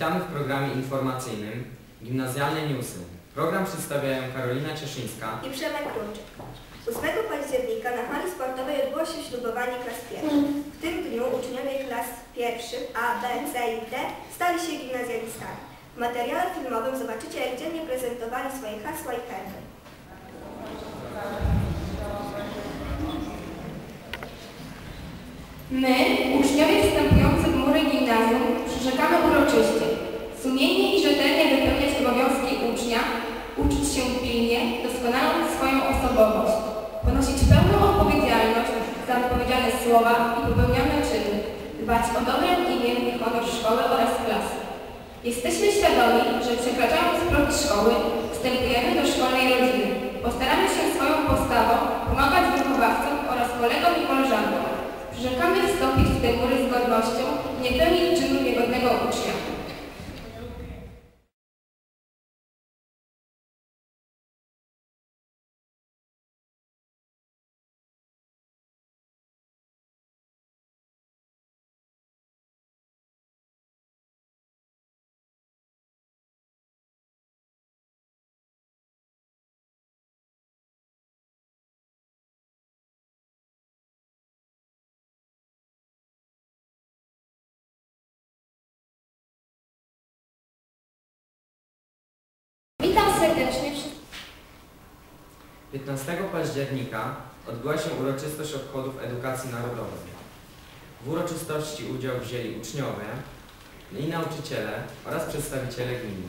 Witamy w programie informacyjnym Gimnazjalne Newsy. Program przedstawiają Karolina Cieszyńska i Przemek Kruczek. 8 października na hali sportowej odbyło się ślubowanie klas pierwszych. W tym dniu uczniowie klas pierwszych A, B, C i D stali się gimnazjalistami. W materiale filmowym zobaczycie, jak dziennie prezentowali swoje hasła i herby. My, uczniowie wstępujący w mury gimnazjum, przyrzekamy uroczyście, sumiennie i rzetelnie wypełniać obowiązki ucznia, uczyć się pilnie, doskonaląc swoją osobowość, ponosić pełną odpowiedzialność za wypowiedziane słowa i popełnione czyny, dbać o dobre imię i honor szkoły oraz klasy. Jesteśmy świadomi, że przekraczając progi szkoły, wstępujemy do szkolnej rodziny. Postaramy się swoją postawą pomagać wychowawcom oraz kolegom i koleżankom. Przyrzekamy wstąpić w te mury z godnością i nie pełnić czynu niegodnego ucznia. Serdecznie wszystkich. 15 października odbyła się uroczystość obchodów edukacji narodowej. W uroczystości udział wzięli uczniowie i nauczyciele oraz przedstawiciele gminy.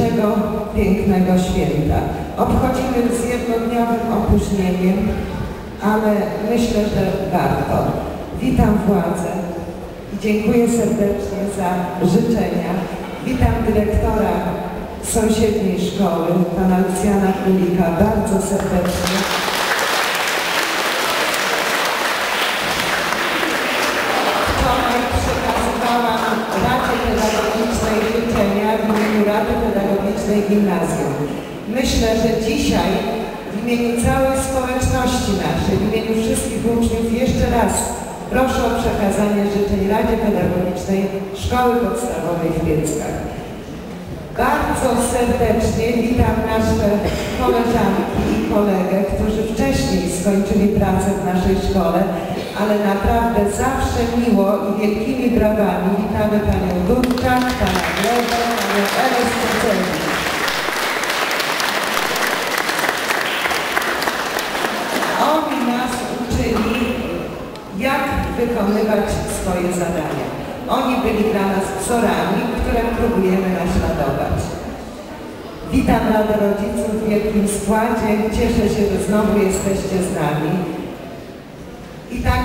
Dzisiejszego pięknego święta. Obchodzimy z jednodniowym opóźnieniem, ale myślę, że warto. Witam władzę i dziękuję serdecznie za życzenia. Witam dyrektora sąsiedniej szkoły, pana Lucjana Kulika, bardzo serdecznie. Wczoraj przekazywałam Radzie Pedagogicznej życzenia w imieniu Rady Pedagogicznej Gimnazjum. Myślę, że dzisiaj w imieniu całej społeczności naszej, w imieniu wszystkich uczniów jeszcze raz proszę o przekazanie życzeń Radzie Pedagogicznej Szkoły Podstawowej w Pieckach. Bardzo serdecznie witam nasze koleżanki i kolegę, którzy wcześniej skończyli pracę w naszej szkole, ale naprawdę zawsze miło i wielkimi brawami witamy Panią Dudczak, Pana Glebę, Panią Elę Stocewicz. Oni nas uczyli, jak wykonywać swoje zadania. Oni byli dla nas wzorami, które próbujemy naśladować. Witam Radę Rodziców w wielkim składzie. Cieszę się, że znowu jesteście z nami. I tak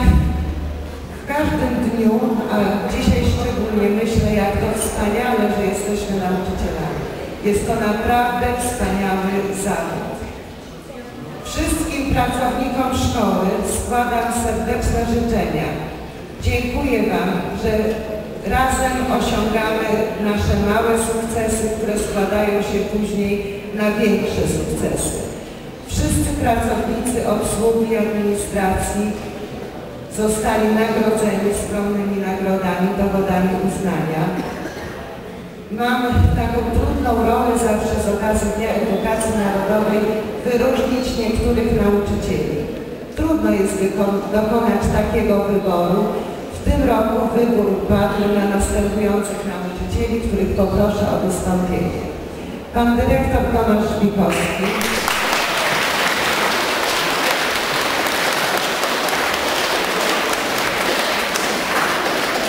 w każdym dniu, a dzisiaj szczególnie myślę, jak to wspaniale, że jesteśmy nauczycielami. Jest to naprawdę wspaniały zawód. Pracownikom szkoły składam serdeczne życzenia. Dziękuję Wam, że razem osiągamy nasze małe sukcesy, które składają się później na większe sukcesy. Wszyscy pracownicy obsługi administracji zostali nagrodzeni skromnymi nagrodami, dowodami uznania. Mam taką trudną rolę zawsze z okazji Dnia Edukacji Narodowej wyróżnić niektórych nauczycieli. Trudno jest dokonać takiego wyboru. W tym roku wybór padł na następujących nauczycieli, których poproszę o wystąpienie. Pan dyrektor Tomasz Szpikowski.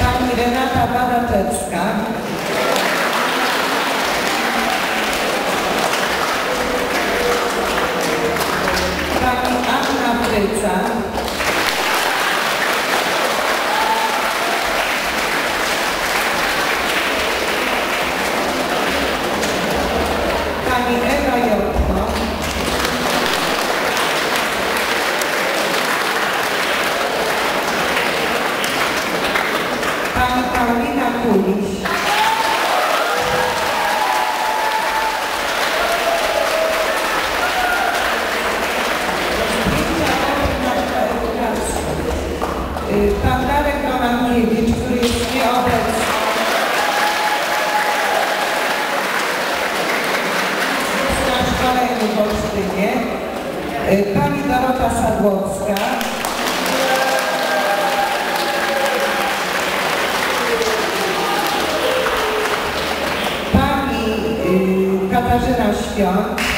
Pani Renata Badaczewska. Thank you. Pani Dorota Sadłowska. Pani y, Katarzyna Świąt.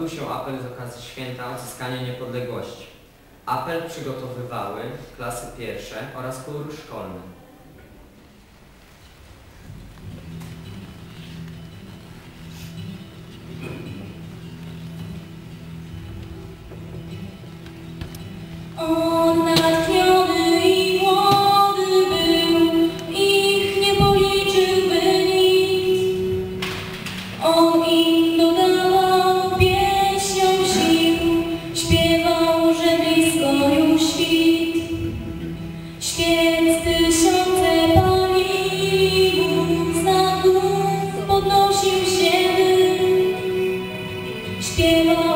odbył się apel z okazji święta odzyskania niepodległości. Apel przygotowywały klasy pierwsze oraz chór szkolny. Oh.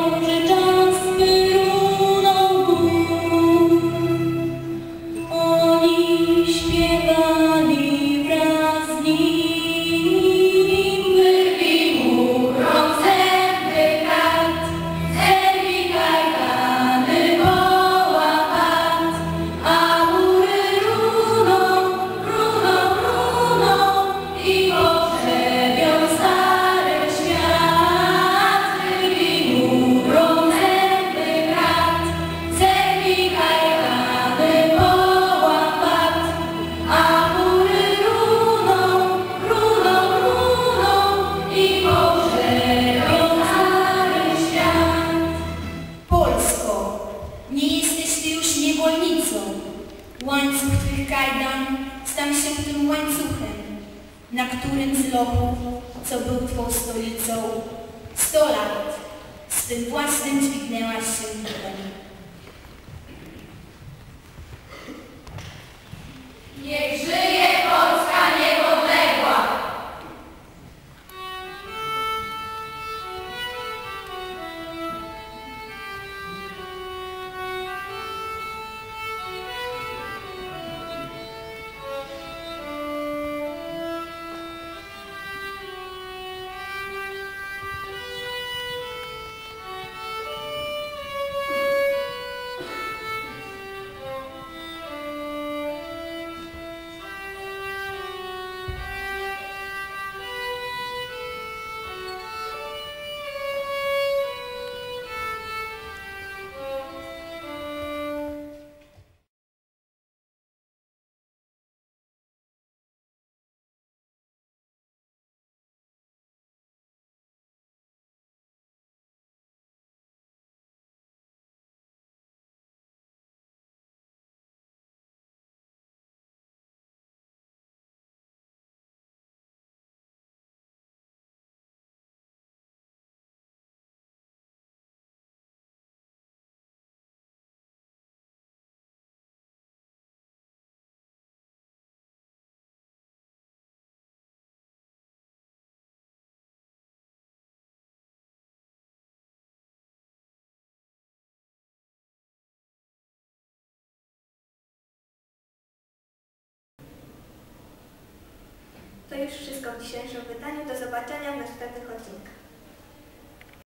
może Międzylochu, co był Twą stolicą. Sto lat z tym własnym dźwignęłaś się dłem. Niech żyje! To już wszystko w dzisiejszym wydaniu. Do zobaczenia w następnych odcinkach.